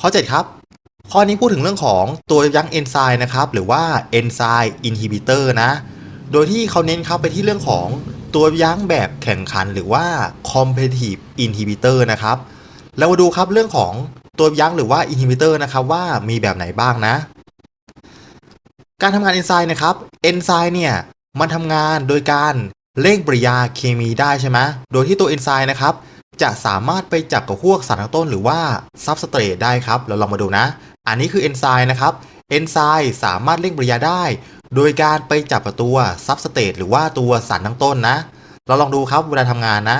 ข้อ 7 ครับ ข้อนี้พูดถึงเรื่องของตัวยั้งเอนไซม์นะครับ หรือว่าเอนไซม์อินฮิบิเตอร์นะ โดยที่เขาเน้นครับไปที่เรื่องของตัวยั้งแบบแข่งขันหรือว่า competitive inhibitor นะครับแล้วมาดูครับเรื่องของตัวยั้งหรือว่า inhibitor นะครับว่ามีแบบไหนบ้างนะ การทำงานเอนไซม์นะครับ เอนไซม์เนี่ยมันทำงานโดยการเร่งปริยาเคมีได้ใช่ไหมโดยที่ตัวเอนไซม์นะครับ จะสามารถไปจับกับพวกสารตั้งต้นหรือว่าซับสเตรตได้ครับ เราลองมาดูนะ อันนี้คือเอนไซม์นะครับ เอนไซม์สามารถเร่งปฏิกิริยาได้ โดยการไปจับกับตัวซับสเตรตหรือว่าตัวสารตั้งต้นนะ เราลองดูครับเวลาทำงานนะ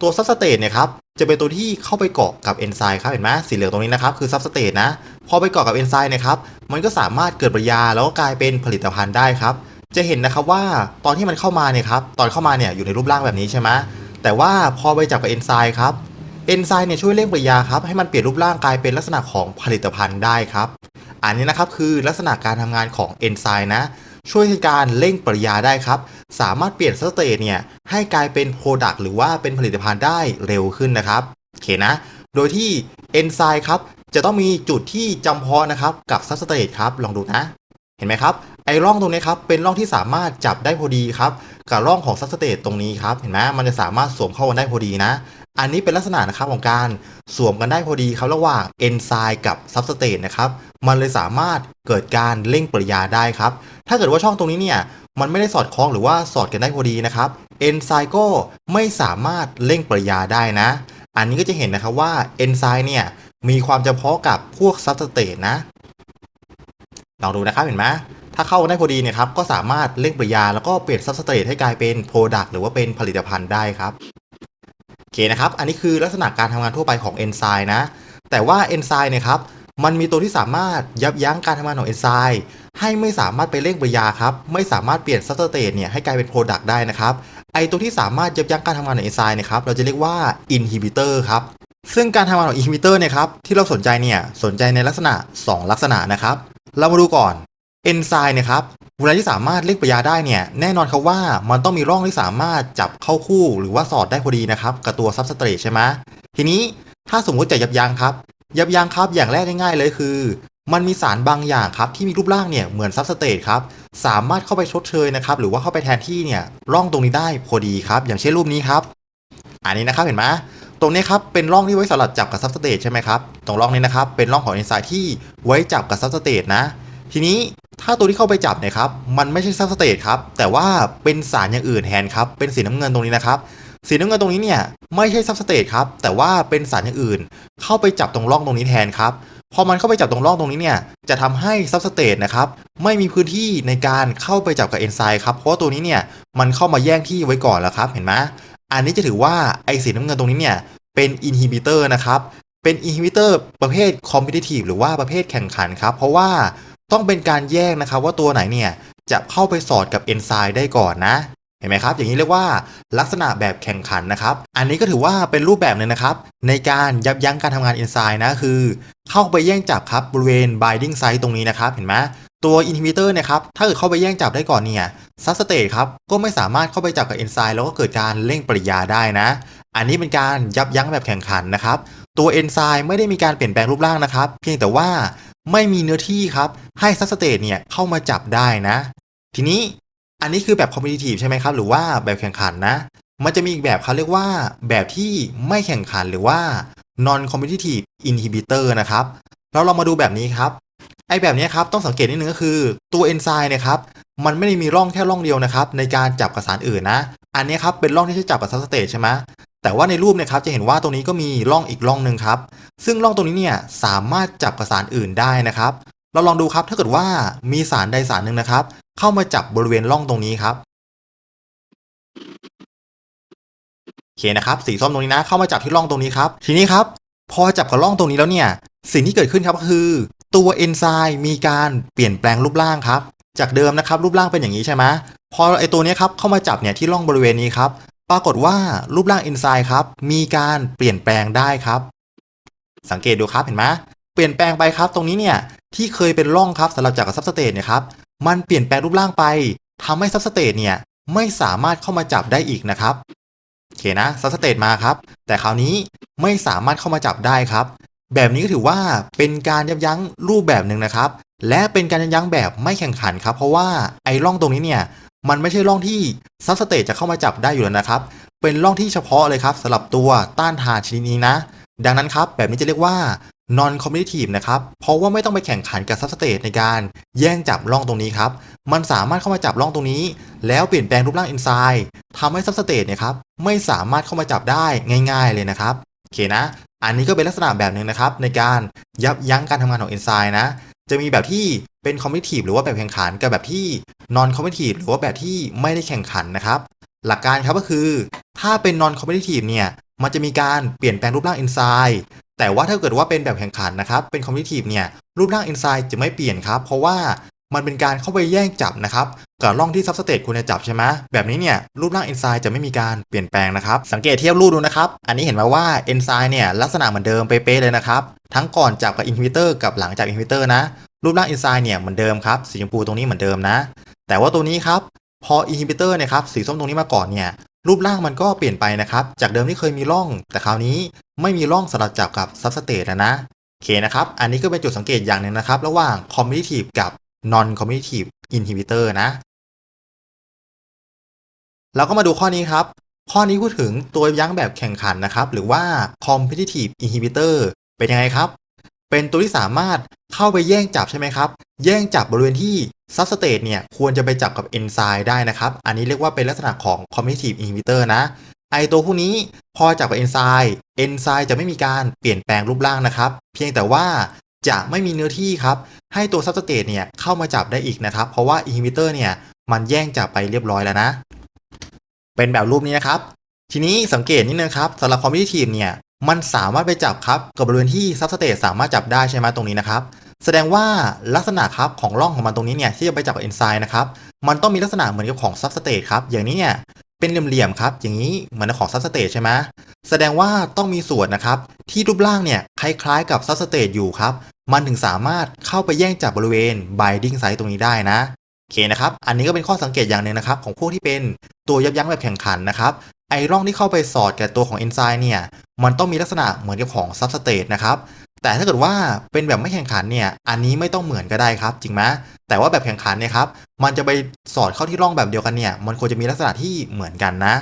ตัวซับสเตรตเนี่ยครับจะเป็นตัวที่เข้าไปเกาะกับเอนไซม์ครับเห็นไหมสีเหลืองตรงนี้นะครับคือซับสเตรตนะ พอไปเกาะกับเอนไซม์นี่ยครับมันก็สามารถเกิดปฏิกิริยาแล้วก็กลายเป็นผลิตภัณฑ์ได้ครับจะเห็นนะครับว่าตอนที่มันเข้ามาเนี่ยครับตอนเข้ามาเนี่ยอยู่ในรูปร่างแบบนี้ใช่ไหม แต่ว่าพอไปจับกับเอนไซม์ครับ เอนไซม์เนี่ยช่วยเร่งปฏิกิริยาครับให้มันเปลี่ยนรูปร่างกลายเป็นลักษณะของผลิตภัณฑ์ได้ครับ อันนี้นะครับคือลักษณะการทำงานของเอนไซม์นะ ช่วยในการเร่งปฏิกิริยาได้ครับ สามารถเปลี่ยนสเตตเนี่ยให้กลายเป็นโปรดักต์หรือว่าเป็นผลิตภัณฑ์ได้เร็วขึ้นนะครับโอเคนะ โดยที่เอนไซม์ครับจะต้องมีจุดที่จำเพาะนะครับกับซับสเตตครับ ลองดูนะ ห็นไหมครับไอ้ร่องตรงนี้ครับเป็นร่องที่สามารถจับได้พอดีครับกับร่องของซับสเตตตรงนี้ครับเห็นไหมมันจะสามารถสวมเข้ากันได้พอดีนะ อันนี้เป็นลักษณะนะครับของการสวมกันได้พอดีครับระหว่างเอนไซม์กับซับสเตตนะครับมันเลยสามารถเกิดการเร่งปริยาได้ครับถ้าเกิดว่าช่องตรงนี้เนี่ยมันไม่ได้สอดคล้องหรือว่าสอดกันได้พอดีนะครับเอนไซม์ก็ไม่สามารถเร่งปริยาได้นะ อันนี้ก็จะเห็นนะครับว่าเอนไซม์เนี่ยมีความจำเพาะกับพวกซับสเตตนะ ลองดูนะครับเห็นไหมถ้าเข้ากันได้พอดีเนี่ยครับก็สามารถเร่งปฏิกิริยาแล้วก็เปลี่ยนซับสเตตให้กลายเป็นโปรดักต์หรือว่าเป็นผลิตภัณฑ์ได้ครับโอเคนะครับ อันนี้คือลักษณะการทำงานทั่วไปของเอนไซม์นะ แต่ว่าเอนไซม์เนี่ยครับมันมีตัวที่สามารถยับยั้งการทำงานของเอนไซม์ให้ไม่สามารถไปเร่งปฏิกิริยาครับไม่สามารถเปลี่ยนซับสเตตเนี่ยให้กลายเป็นโปรดักต์ได้นะครับไอตัวที่สามารถยับยั้งการทำงานของเอนไซม์เนี่ยครับเราจะเรียกว่าอินฮิบิเตอร์ครับซึ่งการทำงานของอินฮิบิเตอร์เนี่ยครับที่เราสนใจเนี่ยสนใจในลักษณะ 2 ลักษณะนะครับ เรามาดูก่อนเอนไซม์เนี่ยครับเวลาที่สามารถเร่งปฏิกิริยาได้เนี่ยแน่นอนครับว่ามันต้องมีร่องที่สามารถจับเข้าคู่หรือว่าสอดได้พอดีนะครับกับตัวซับสเตรตใช่ไหมทีนี้ถ้าสมมติจะยับยั้งครับ ยับยั้งครับอย่างแรกง่ายๆเลยคือ มันมีสารบางอย่างครับที่มีรูปร่างเนี่ยเหมือนซับสเตตครับสามารถเข้าไปชดเชยนะครับหรือว่าเข้าไปแทนที่เนี่ยร่องตรงนี้ได้พอดีครับ อย่างเช่นรูปนี้ครับ อันนี้นะครับเห็นไหม รงนี้ครับเป็นร่องที่ไว้สำหรับจับกับซับสเตตใช่ไหมครับ ตรงร่องนี้นะครับเป็นร่องของเอนไซม์ที่ไว้จับกับซับสเตตนะ ทีนี้ถ้าตัวที่เข้าไปจับเนี่ยครับมันไม่ใช่ซับสเตตครับแต่ว่าเป็นสารอย่างอื่นแทนครับเป็นสีน้ำเงินตรงนี้นะครับสีน้ำเงินตรงนี้เนี่ยไม่ใช่ซับสเตตครับแต่ว่าเป็นสารอย่างอื่น เข้าไปจับตรงร่องตรงนี้แทนครับพอมันเข้าไปจับตรงร่องตรงนี้เนี่ยจะทำให้ซับสเตตนะครับไม่มีพื้นที่ในการเข้าไปจับกับเอนไซม์ครับเพราะว่าตัวนี้เนี่ยมันเข้ามาแย่งที่ไว้ก่อนแล้วครับเห็นไหม อันนี้จะถือว่าไอสีน้ำเงินตรงนี้เนี่ยเป็นอินฮิบิเตอร์นะครับ เป็นอินฮิบิเตอร์ประเภทคอมเพติทีฟหรือว่าประเภทแข่งขันครับ เพราะว่าต้องเป็นการแยกนะครับว่าตัวไหนเนี่ยจะเข้าไปสอดกับเอนไซม์ได้ก่อนนะ เห็นไหมครับ อย่างนี้เรียกว่าลักษณะแบบแข่งขันนะครับ อันนี้ก็ถือว่าเป็นรูปแบบหนึ่งนะครับ ในการยับยั้งการทำงานเอนไซม์นะคือ เข้าไปแย่งจับครับบริเวณ binding site ตรงนี้นะครับ เห็นไหม ตัวอินฮิบิเตอร์นะครับ ถ้าเกิดเข้าไปแย่งจับได้ก่อนเนี่ยซับสเตตครับ ก็ไม่สามารถเข้าไปจับกับเอนไซม์แล้วก็เกิดการเร่งปฏิกิริยาได้นะ อันนี้เป็นการยับยั้งแบบแข่งขันนะครับ ตัวเอนไซม์ไม่ได้มีการเปลี่ยนแปลงรูปร่างนะครับ เพียงแต่ว่าไม่มีเนื้อที่ครับ ให้ซับสเตตเนี่ยเข้ามาจับได้นะ ทีนี้อันนี้คือแบบ competitive ใช่ไหมครับ หรือว่าแบบแข่งขันนะ มันจะมีอีกแบบเขาเรียกว่าแบบที่ไม่แข่งขันหรือว่า non competitive inhibitor นะครับเราลองมาดูแบบนี้ครับ ไอแบบนี้ครับต้องสังเกตนิดนึงก็คือตัวเอนไซม์นี่ยครับมันไม่ได้มีร่องแค่ร่องเดียวนะครับในการจับกับสารอื่นนะ อันนี้ครับเป็นร่องที่ใช้จับกับซับสเตตใช่ไหมแต่ว่าในรูปเนี่ยครับจะเห็นว่าตรงนี้ก็มีร่องอีกร่องหนึ่งครับ ซึ่งร่องตรงนี้เนี่ยสามารถจับกับสารอื่นได้นะครับ เราลองดูครับถ้าเกิดว่ามีสารใดสารหนึ่งนะครับ เข้ามาจับบริเวณร่องตรงนี้ครับโอเคนะครับสีส้มตรงนี้นะเข้ามาจับที่ร่องตรงนี้ครับ ทีนี้ครับ พอจับกับร่องตรงนี้แล้วเนี่ย สิ่งที่เกิดขึ้นครับก็คือ ตัวเอนไซม์มีการเปลี่ยนแปลงรูปร่างครับ จากเดิมนะครับรูปร่างเป็นอย่างนี้ใช่ไหมพอไอตัวนี้ครับเข้ามาจับเนี่ยที่ร่องบริเวณนี้ครับ ปรากฏว่ารูปร่างเอนไซม์ครับมีการเปลี่ยนแปลงได้ครับ สังเกตดูครับเห็นไหมเปลี่ยนแปลงไปครับ ตรงนี้เนี่ยที่เคยเป็นร่องครับสำหรับจับกับซับสเตตเนี่ยครับมันเปลี่ยนแปลงรูปร่างไปทำให้ซับสเตตเนี่ยไม่สามารถเข้ามาจับได้อีกนะครับโอเคนะซับสเตตมาครับ แต่คราวนี้ไม่สามารถเข้ามาจับได้ครับ แบบนี้ก็ถือว่าเป็นการยับยั้งรูปแบบหนึ่งนะครับ และเป็นการยับยั้งแบบไม่แข่งขันครับ เพราะว่าไอ้ร่องตรงนี้เนี่ยมันไม่ใช่ร่องที่ซับสเตทจะเข้ามาจับได้อยู่แล้วนะครับ เป็นร่องที่เฉพาะเลยครับสำหรับตัวต้านทานชนิดนี้นะ ดังนั้นครับ แบบนี้จะเรียกว่า non competitive นะครับ เพราะว่าไม่ต้องไปแข่งขันกับซับสเตทในการแย่งจับร่องตรงนี้ครับ มันสามารถเข้ามาจับร่องตรงนี้ แล้วเปลี่ยนแปลงรูปร่าง inside ทำให้ซับสเตทเนี่ยครับไม่สามารถเข้ามาจับได้ง่าย ๆ เลยนะครับโอเคนะ อันนี้ก็เป็นลักษณะแบบหนึ่งนะครับ ในการยับยั้งการทำงานของ enzyme นะ จะมีแบบที่เป็น competitive หรือว่าแบบแข่งขันกับแบบที่ non competitive หรือว่าแบบที่ไม่ได้แข่งขันนะครับ หลักการครับก็คือ ถ้าเป็น non competitive เนี่ยมันจะมีการเปลี่ยนแปลงรูปร่าง enzyme แต่ว่าถ้าเกิดว่าเป็นแบบแข่งขันนะครับ เป็น competitive เนี่ยรูปร่าง enzyme จะไม่เปลี่ยนครับ เพราะว่ามันเป็นการเข้าไปแย่งจับนะครับ กับร่องที่ substrate ควรจะจับใช่ไหมแบบนี้เนี่ยรูปร่าง enzyme จะไม่มีการเปลี่ยนแปลงนะครับ สังเกตเทียบรูปดูนะครับ อันนี้เห็นไหมว่า enzyme เนี่ยลักษณะเหมือนเดิมเป๊ะเลยนะครับ ทั้งก่อนจับกับ inhibitor กับหลังจับ inhibitor นะ รูปร่าง enzyme เนี่ยเหมือนเดิมครับสีชมพูตรงนี้เหมือนเดิมนะ แต่ว่าตัวนี้ครับพอ inhibitor เนี่ยครับสีส้มตรงนี้มาก่อนเนี่ยรูปร่างมันก็เปลี่ยนไปนะครับจากเดิมที่เคยมีร่อง แต่คราวนี้ไม่มีร่องสำหรับจับกับ substrate แล้วนะโอเคนะครับ อันนี้ก็เป็นจุดสังเกตอย่างหนึ่งนะครับ ระหว่าง competitive กับ non competitive inhibitor นะ เราก็มาดูข้อนี้ครับ ข้อนี้พูดถึงตัวยั้งแบบแข่งขันนะครับ หรือว่า competitive inhibitor เป็นยังไงครับ เป็นตัวที่สามารถเข้าไปแย่งจับใช่ไหมครับ แย่งจับบริเวณที่ substrate เนี่ยควรจะไปจับกับ enzyme ได้นะครับ อันนี้เรียกว่าเป็นลักษณะของ competitive inhibitor นะ ไอตัวพวกนี้พอจับกับ enzyme enzyme จะไม่มีการเปลี่ยนแปลงรูปร่างนะครับ เพียงแต่ว่า จะไม่มีเนื้อที่ครับ ให้ตัว substrate เนี่ยเข้ามาจับได้อีกนะครับ เพราะว่า inhibitor เนี่ยมันแย่งจับไปเรียบร้อยแล้วนะ เป็นแบบรูปนี้นะครับ ทีนี้สังเกตนิดนึงครับสำหรับ competitive เนี่ยมันสามารถไปจับครับกับบริเวณที่ substrate สามารถจับได้ใช่ไหมตรงนี้นะครับแสดงว่าลักษณะครับของร่องของมันตรงนี้เนี่ยที่จะไปจับกับ enzyme นะครับมันต้องมีลักษณะเหมือนกับของ substrate ครับอย่างนี้เนี่ยเป็นเหลี่ยมๆครับ อย่างนี้เหมือนของ substrate ใช่ไหม แสดงว่าต้องมีส่วนนะครับ ที่รูปร่างเนี่ยคล้ายๆกับ substrate อยู่ครับ มันถึงสามารถเข้าไปแย่งจับบริเวณ binding site ตรงนี้ได้นะโอเคนะครับ อันนี้ก็เป็นข้อสังเกตอย่างหนึ่งนะครับ ของพวกที่เป็นตัวยับยั้งแบบแข่งขันนะครับ ไอร่องที่เข้าไปสอดกับตัวของ enzyme เนี่ย มันต้องมีลักษณะเหมือนกับของ substrate นะครับแต่ถ้าเกิดว่าเป็นแบบไม่แข่งขันเนี่ย อันนี้ไม่ต้องเหมือนก็ได้ครับ จริงไหมแต่ว่าแบบแข่งขันเนี่ยครับ มันจะไปสอดเข้าที่ร่องแบบเดียวกันเนี่ย มันควรจะมีลักษณะที่เหมือนกันนะ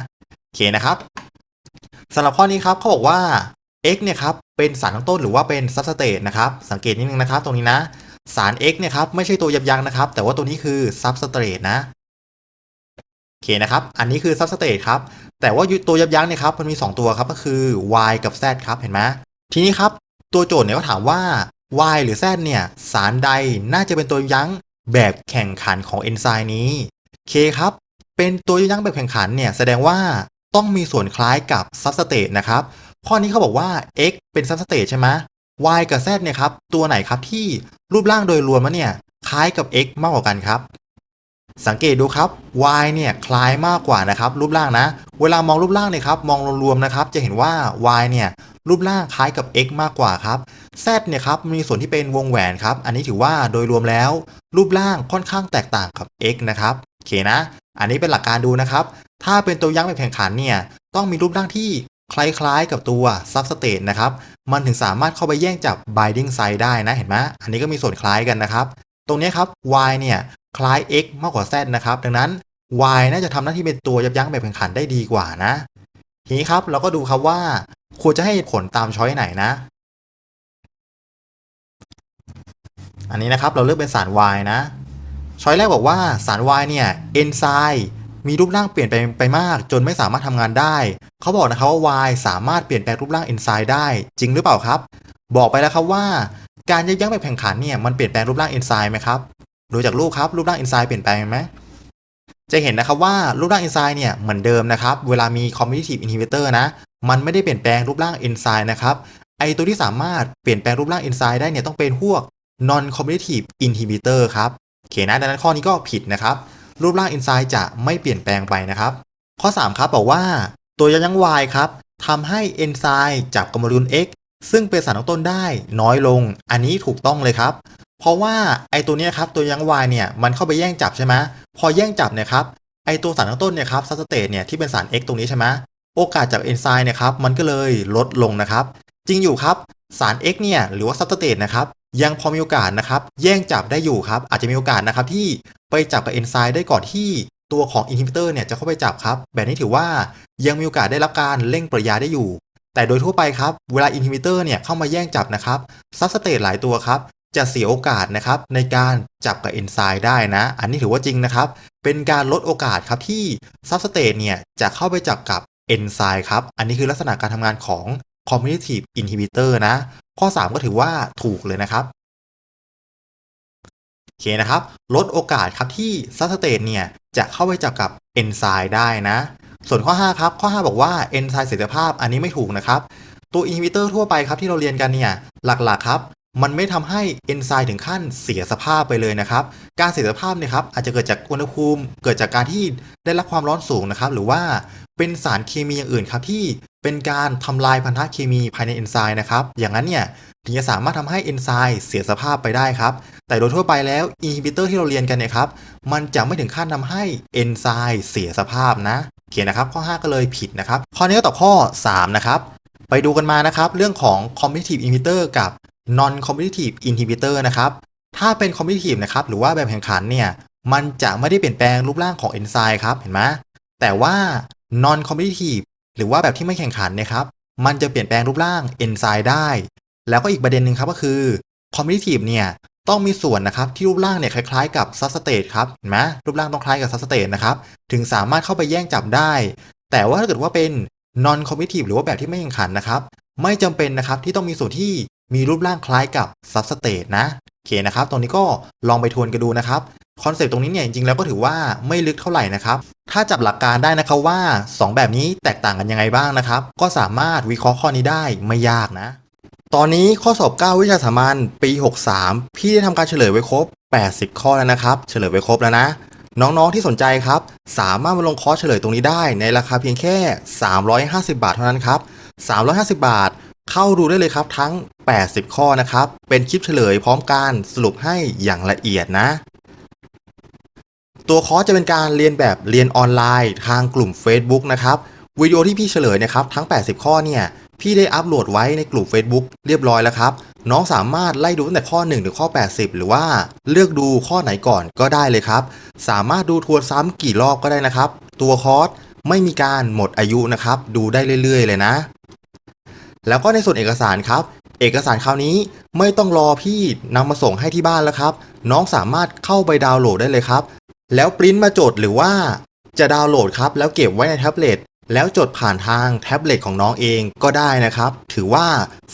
โอเคนะครับ สำหรับข้อนี้ครับเขาบอกว่า x เนี่ยครับเป็นสารตั้งต้นหรือว่าเป็น substrate นะครับสังเกตนิดนึงนะครับ ตรงนี้นะ สาร x เนี่ยครับไม่ใช่ตัวยับยั้งนะครับ แต่ว่าตัวนี้คือ substrate นะโอเคนะครับ อันนี้คือ substrate ครับแต่ว่าตัวยับยั้งเนี่ยครับมันมี 2 ตัวครับก็คือ y กับ z ครับเห็นไหมทีนี้ครับตัวโจทย์เนี่ยก็ถามว่า y หรือ z เนี่ยสารใดน่าจะเป็นตัวยับยั้งแบบแข่งขันของเอนไซม์นี้ k ครับเป็นตัวยับยั้งแบบแข่งขันเนี่ยแสดงว่า ต้องมีส่วนคล้ายกับ substrate นะครับ ข้อนี้เขาบอกว่า x เป็น substrate ใช่ไหม y กับ z เนี่ยครับ ตัวไหนครับที่รูปร่างโดยรวมมันเนี่ยคล้ายกับ x มากกว่ากันครับ สังเกตดูครับ y เนี่ยคล้ายมากกว่านะครับ รูปร่างนะ เวลามองรูปร่างเนี่ยครับ มองรวมๆนะครับ จะเห็นว่า y เนี่ย รูปร่างคล้ายกับ x มากกว่าครับ z เนี่ยครับมีส่วนที่เป็นวงแหวนครับ อันนี้ถือว่าโดยรวมแล้ว รูปร่างค่อนข้างแตกต่างกับ x นะครับโอเคนะ อันนี้เป็นหลักการดูนะครับ ถ้าเป็นตัวยั้งแบบแข่งขันเนี่ยต้องมีรูปร่างที่คล้ายๆกับตัว substrate นะครับ มันถึงสามารถเข้าไปแย่งจับ binding site ได้นะเห็นไหมอันนี้ก็มีส่วนคล้ายกันนะครับ ตรงนี้ครับ y เนี่ยคล้าย x มากกว่า z นะครับ ดังนั้น y น่าจะทำหน้าที่เป็นตัวยับยั้งแบบแข่งขันได้ดีกว่านะ ทีนี้ครับเราก็ดูครับว่าควรจะให้ผลตามช้อยไหนนะ อันนี้นะครับเราเลือกเป็นสาร y นะ ช้อยแรกบอกว่าสาร y เนี่ยเอนไซม์มีรูปร่างเปลี่ยนไปไปมาก จนไม่สามารถทำงานได้ เขาบอกนะครับว่า y สามารถเปลี่ยนแปลงรูปร่างเอนไซม์ได้จริงหรือเปล่าครับ บอกไปแล้วครับว่า การยับยั้งแบบแข่งขันเนี่ยมันเปลี่ยนแปลงรูปร่างเอนไซม์ไหมครับดูจากรูปครับรูปร่างเอนไซม์เปลี่ยนแปลงไหม จะเห็นนะครับว่ารูปร่างเอนไซม์เนี่ยเหมือนเดิมนะครับ เวลามี competitive inhibitor นะ มันไม่ได้เปลี่ยนแปลงรูปร่างเอนไซม์นะครับ ไอตัวที่สามารถเปลี่ยนแปลงรูปร่างเอนไซม์ได้เนี่ยต้องเป็นพวก non competitive inhibitor ครับโอเคนะดังนั้นข้อนี้ก็ผิดนะครับ รูปร่างเอนไซม์จะไม่เปลี่ยนแปลงไปนะครับ ข้อ 3 ครับบอกว่าตัวยับยั้ง Y ครับทำให้เอนไซม์จับกับโมเลกุล X ซึ่งเป็นสารตั้งต้นได้น้อยลง อันนี้ถูกต้องเลยครับ เพราะว่าไอตัวนี้ครับตัวยั้ง Y เนี่ยมันเข้าไปแย่งจับใช่ไหมพอแย่งจับเนี่ยครับไอตัวสารตั้งต้นเนี่ยครับซัสเตทเนี่ยที่เป็นสาร X ตรงนี้ใช่ไหมโอกาสจากเอนไซม์เนี่ยครับมันก็เลยลดลงนะครับจริงอยู่ครับสาร X เนี่ยหรือว่าซัสเตตนะครับยังพอมีโอกาสนะครับแย่งจับได้อยู่ครับอาจจะมีโอกาสนะครับที่ไปจับกับเอนไซม์ได้ก่อนที่ตัวของอินฮิบิเตอร์เนี่ยจะเข้าไปจับครับแบบนี้ถือว่ายังมีโอกาสได้รับการเร่งปริยาได้อยู่ แต่โดยทั่วไปครับเวลาอินฮิบิเตอร์เนี่ยเข้ามาแย่งจับนะครับซับสเตตหลายตัวครับ จะเสียโอกาสนะครับในการจับกับเอนไซม์ได้นะ อันนี้ถือว่าจริงนะครับ เป็นการลดโอกาสครับที่ซับสเตตเนี่ยจะเข้าไปจับกับเอนไซม์ครับ อันนี้คือลักษณะการทำงานของ competitive inhibitor นะ ข้อ 3 ก็ถือว่าถูกเลยนะครับโอเคนะครับ ลดโอกาสครับที่ซับสเตตเนี่ยจะเข้าไปจับกับเอนไซม์ได้นะ ส่วนข้อ 5 ครับ ข้อ 5 บอกว่าเอนไซม์เสถียรภาพอันนี้ไม่ถูกนะครับ ตัวอินฮิบิเตอร์ทั่วไปครับที่เราเรียนกันเนี่ยหลักๆครับ มันไม่ทำให้เอนไซม์ถึงขั้นเสียสภาพไปเลยนะครับ การเสียสภาพเนี่ยครับอาจจะเกิดจากอุณหภูมิ เกิดจากการที่ได้รับความร้อนสูงนะครับ หรือว่าเป็นสารเคมีอย่างอื่นครับที่เป็นการทำลายพันธะเคมีภายในเอนไซม์นะครับ อย่างนั้นเนี่ยถึงจะสามารถทำให้เอนไซม์เสียสภาพไปได้ครับ แต่โดยทั่วไปแล้วอินฮิบิเตอร์ที่เราเรียนกันเนี่ยครับ มันจะไม่ถึงขั้นทำให้เอนไซม์เสียสภาพนะโอเคนะครับ ข้อ 5 ก็เลยผิดนะครับ ข้อนี้ก็ตอบข้อ 3 นะครับ ไปดูกันมานะครับ เรื่องของ competitive inhibitor กับ non competitive inhibitor นะครับ ถ้าเป็น competitive นะครับหรือว่าแบบแข่งขันเนี่ย มันจะไม่ได้เปลี่ยนแปลงรูปร่างของเอนไซม์ครับ เห็นไหมแต่ว่า non competitive หรือว่าแบบที่ไม่แข่งขันเนะครับ มันจะเปลี่ยนแปลงรูปร่างเอนไซม์ได้ แล้วก็อีกประเด็นหนึ่งครับก็คือ competitive เนี่ยต้องมีส่วนนะครับที่รูปร่างเนี่ยคล้ายๆกับ substrate ครับเห็นไหมรูปร่างต้องคล้ายกับ substrate นะครับถึงสามารถเข้าไปแย่งจับได้ แต่ว่าถ้าเกิดว่าเป็น non competitive หรือว่าแบบที่ไม่แข่งขันนะครับ ไม่จำเป็นนะครับที่ต้องมีส่วนที่ มีรูปร่างคล้ายกับ substrate นะโอเคนะครับ ตรงนี้ก็ลองไปทวนกันดูนะครับคอนเซปต์ตรงนี้เนี่ยจริงๆแล้วก็ถือว่าไม่ลึกเท่าไหร่นะครับ ถ้าจับหลักการได้นะครับว่า 2 แบบนี้แตกต่างกันยังไงบ้างนะครับ ก็สามารถวิเคราะห์ข้อนี้ได้ไม่ยากนะ ตอนนี้ข้อสอบ 9 วิชาสามัญปี 63 พี่ได้ทำการเฉลยไว้ครบ 80 ข้อแล้วนะครับ เฉลยไว้ครบแล้วนะน้องๆที่สนใจครับ สามารถมาลงคอร์สเฉลยตรงนี้ได้ในราคาเพียงแค่ 350 บาทเท่านั้นครับ 350 บาท เข้าดูได้เลยครับทั้ง 80 ข้อนะครับ เป็นคลิปเฉลยพร้อมการสรุปให้อย่างละเอียดนะ ตัวคอร์สจะเป็นการเรียนแบบเรียนออนไลน์ ทางกลุ่ม Facebook นะครับวิดีโอที่พี่เฉลยนะครับทั้ง 80 ข้อเนี่ยพี่ได้อัปโหลดไว้ในกลุ่ม Facebook เรียบร้อยแล้วครับ น้องสามารถไล่ดูตั้งแต่ข้อ 1 ถึงข้อ 80 หรือว่าเลือกดูข้อไหนก่อนก็ได้เลยครับ สามารถดูทวนซ้ำกี่รอบก็ได้นะครับ ตัวคอร์สไม่มีการหมดอายุนะครับ ดูได้เรื่อย ๆ เลยนะ แล้วก็ในส่วนเอกสารครับ เอกสารคราวนี้ไม่ต้องรอพี่นำมาส่งให้ที่บ้านแล้วครับ น้องสามารถเข้าไปดาวน์โหลดได้เลยครับ แล้วปริ้นมาจดหรือว่าจะดาวน์โหลดครับ แล้วเก็บไว้ในแท็บเล็ตแล้วจดผ่านทางแท็บเล็ตของน้องเองก็ได้นะครับ ถือว่า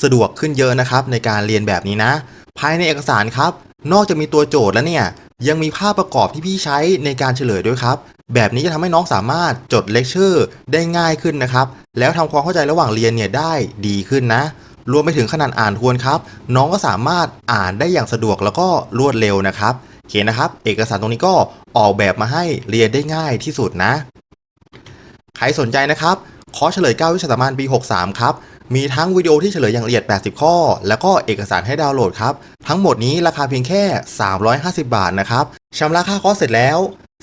สะดวกขึ้นเยอะนะครับในการเรียนแบบนี้นะ ภายในเอกสารครับ นอกจากมีตัวโจทย์แล้วเนี่ย ยังมีภาพประกอบที่พี่ใช้ในการเฉลยด้วยครับ แบบนี้จะทำให้น้องสามารถจดเลคเชอร์ได้ง่ายขึ้นนะครับ แล้วทำความเข้าใจระหว่างเรียนเนี่ยได้ดีขึ้นนะ รวมไปถึงขนาดอ่านทวนครับ น้องก็สามารถอ่านได้อย่างสะดวกแล้วก็รวดเร็วนะครับโอเคนะครับ เอกสารตรงนี้ก็ออกแบบมาให้เรียนได้ง่ายที่สุดนะ ใครสนใจนะครับคอร์สเฉลย 9 วิชาสามัญปี 63 ครับ มีทั้งวิดีโอที่เฉลยอย่างละเอียด 80 ข้อ แล้วก็เอกสารให้ดาวน์โหลดครับ ทั้งหมดนี้ราคาเพียงแค่ 350 บาทนะครับชำระค่าคอร์สเสร็จแล้ว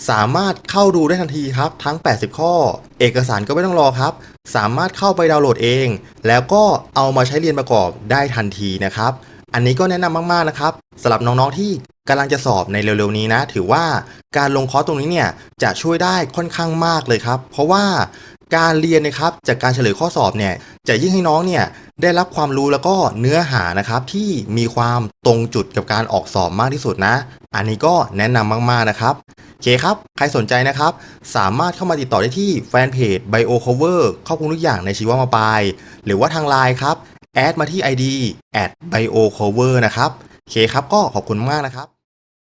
สามารถเข้าดูได้ทันทีครับ ทั้ง 80 ข้อ เอกสารก็ไม่ต้องรอครับ สามารถเข้าไปดาวน์โหลดเอง แล้วก็เอามาใช้เรียนประกอบได้ทันทีนะครับ อันนี้ก็แนะนำมากๆนะครับสำหรับน้องๆที่กำลังจะสอบในเร็วๆนี้นะ ถือว่าการลงคอร์สตรงนี้เนี่ยจะช่วยได้ค่อนข้างมากเลยครับ เพราะว่า การเรียนนะครับจากการเฉลยข้อสอบเนี่ยจะยิ่งให้น้องเนี่ยได้รับความรู้แล้วก็เนื้อหานะครับที่มีความตรงจุดกับการออกสอบมากที่สุดนะ อันนี้ก็แนะนำมากๆนะครับโอเคครับ ใครสนใจนะครับ สามารถเข้ามาติดต่อได้ที่แฟนเพจ Bio Cover ครอบคลุมทุกอย่างในชีวมาปลายหรือว่าทางไลน์ครับแอดมาที่ ID at bio cover นะครับโอเคครับก็ขอบคุณมากนะครับ